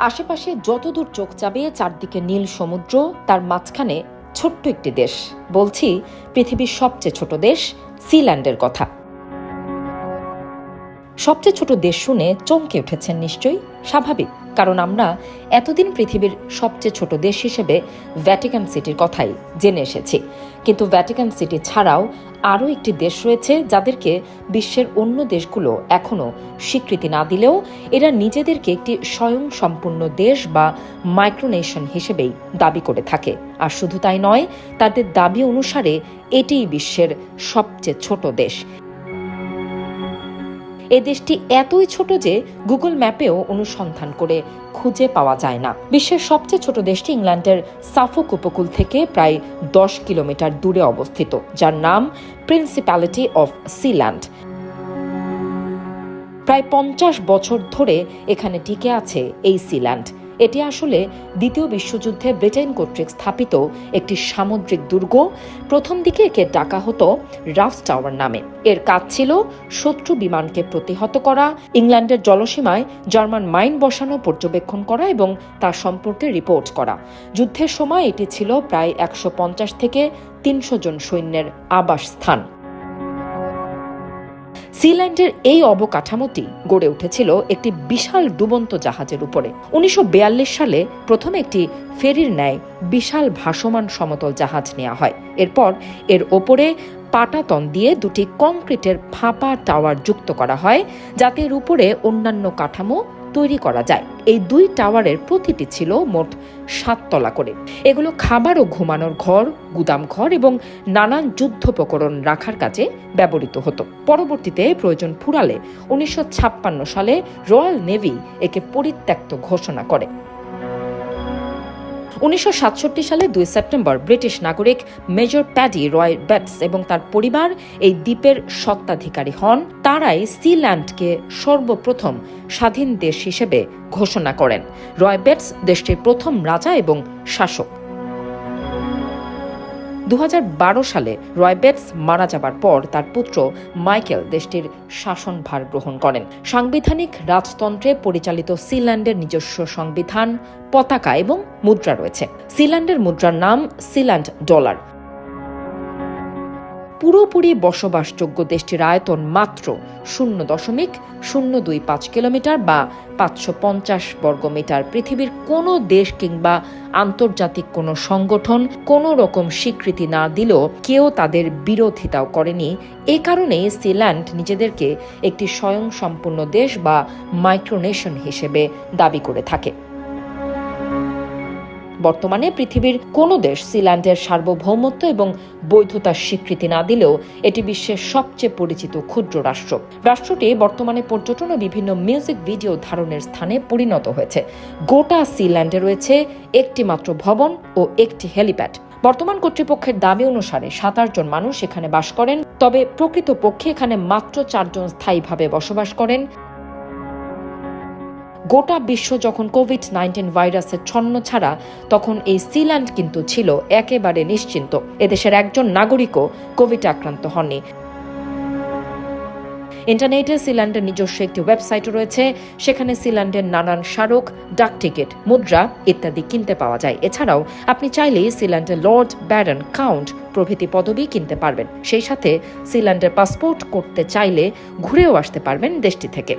আশেপাশে যতদূর চোখ যাবে চারদিকে নীল সমুদ্র, তার মাঝখানে ছোট্ট একটি দেশ। বলছি, পৃথিবীর সবচেয়ে ছোট দেশ সিল্যান্ডের কথা। সবচেয়ে ছোট দেশ শুনে চমকে উঠেছেন নিশ্চয়ই স্বাভাবিক। কারণ আমরা এতদিন পৃথিবীর সবচেয়ে ছোট দেশ হিসেবে ভ্যাটিকান সিটির কথাই জেনে এসেছি। কিন্তু ভ্যাটিকান সিটি ছাড়াও আরও একটি দেশ রয়েছে যাদেরকে বিশ্বের অন্য দেশগুলো এখনও স্বীকৃতি না দিলেও এরা নিজেদেরকে একটি স্বয়ং সম্পূর্ণ দেশ বা মাইক্রোনেশন হিসেবেই দাবি করে থাকে। আর শুধু তাই নয়, তাদের দাবি অনুসারে এটিই বিশ্বের সবচেয়ে ছোট দেশ। এ দেশটি এতই ছোট যে গুগল ম্যাপেও অনুসন্ধান করে খুঁজে পাওয়া যায় না। বিশ্বের সবচেয়ে ছোট দেশটি ইংল্যান্ডের সাফোক উপকূল থেকে প্রায় দশ কিলোমিটার দূরে অবস্থিত, যার নাম প্রিন্সিপ্যালিটি অফ সিল্যান্ড প্রায় পঞ্চাশ বছর ধরে এখানে টিকে আছে এই সিল্যান্ড এটি আসলে দ্বিতীয় বিশ্বযুদ্ধে ব্রিটেন কর্তৃক স্থাপিত একটি সামুদ্রিক দুর্গ। প্রথম দিকে একে ডাকা হতো রাফ টাওয়ার নামে। এর কাজ ছিল শত্রু বিমানকে প্রতিহত করা, ইংল্যান্ডের জলসীমায় জার্মান মাইন বসানো পর্যবেক্ষণ করা এবং তার সম্পর্কে রিপোর্ট করা। যুদ্ধের সময় এটি ছিল প্রায় একশো পঞ্চাশ থেকে তিনশো জন সৈন্যের আবাসস্থান। সিল্যান্ডের এই অবকাঠামোটি গড়ে উঠেছিল একটি বিশাল ডুবন্ত জাহাজের উপরে। উনিশশো বিয়াল্লিশ সালে প্রথমে একটি ফেরির ন্যায় বিশাল ভাসমান সমতল জাহাজ নেওয়া হয়। এরপর এর ওপরে পাটাতন দিয়ে দুটি কংক্রিটের ফাঁপা টাওয়ার যুক্ত করা হয় যাতে এর উপরে অন্যান্য কাঠামো তৈরি করা যায়। এই দুই টাওয়ারের প্রতিটি ছিল মোট সাততলা করে। এগুলো খাবার ও ঘুমানোর ঘর, গুদাম ঘর এবং নানান যুদ্ধোপকরণ রাখার কাজে ব্যবহৃত হতো। পরবর্তীতে প্রয়োজন ফুরালে উনিশশো ছাপ্পান্ন সালে রয়্যাল নেভি একে পরিত্যক্ত ঘোষণা করে। উনিশশো সাতষট্টি সালে দুই সেপ্টেম্বর ব্রিটিশ নাগরিক মেজর প্যাডি রয় বেটস এবং তার পরিবার এই দ্বীপের সত্ত্বাধিকারী হন। তারাই সিল্যান্ডকে সর্বপ্রথম স্বাধীন দেশ হিসেবে ঘোষণা করেন। রয় বেটস দেশটির প্রথম রাজা এবং শাসক। দু হাজার বারো সালে রয়বেটস মারা যাবার পর তার পুত্র মাইকেল দেশটির শাসনভার গ্রহণ করেন। সাংবিধানিক রাজতন্ত্রে পরিচালিত সিল্যান্ডের নিজস্ব সংবিধান, পতাকা এবং মুদ্রা রয়েছে। সিল্যান্ডের মুদ্রার নাম সিল্যান্ড ডলার। পুরোপুরি বসবাসযোগ্য দেশটির আয়তন মাত্র শূন্য দশমিক শূন্য দুই পাঁচ কিলোমিটার বা পাঁচশো পঞ্চাশ বর্গমিটার পৃথিবীর কোনো দেশ কিংবা আন্তর্জাতিক কোনো সংগঠন কোনো রকম স্বীকৃতি না দিলেও কেউ তাদের বিরোধিতাও করেনি। এ কারণে সিল্যান্ড নিজেদেরকে একটি স্বয়ংসম্পূর্ণ দেশ বা মাইক্রোনেশন হিসেবে দাবি করে থাকে। বর্তমানে পৃথিবীর কোনো দেশ সিল্যান্ডের সার্বভৌমত্ব এবং বৈধতার স্বীকৃতি না দিলেও এটি বিশ্বের সবচেয়ে পরিচিত ক্ষুদ্র রাষ্ট্র। রাষ্ট্রটি বর্তমানে পর্যটন ও বিভিন্ন মিউজিক ভিডিও ধারণের স্থানে পরিণত হয়েছে। গোটা সিল্যান্ডে রয়েছে একটি মাত্র ভবন ও একটি হেলিপ্যাড। বর্তমান কর্তৃপক্ষের দাবি অনুসারে সাতাশ জন মানুষ এখানে বাস করেন, তবে প্রকৃতপক্ষে এখানে মাত্র চারজন স্থায়ীভাবে বসবাস করেন। গোটা বিশ্ব যখন কোভিড নাইন্টিন ভাইরাসের ছন্ন ছাড়া, তখন এই সিল্যান্ড কিন্তু ছিল একেবারে নিশ্চিন্ত। এদেশের একজন নাগরিকও কোভিড আক্রান্ত হননি। ইন্টারনেটে সিল্যান্ডের নিজস্ব একটি ওয়েবসাইটও রয়েছে। সেখানে সিল্যান্ডের নানান স্মারক, ডাক টিকিট, মুদ্রা ইত্যাদি কিনতে পাওয়া যায়। এছাড়াও আপনি চাইলেই সিল্যান্ডের লর্ড ব্যারন কাউন্ট প্রভৃতি পদবি কিনতে পারবেন। সেই সাথে সিল্যান্ডের পাসপোর্ট করতে চাইলে ঘুরেও আসতে পারবেন দেশটি থেকে।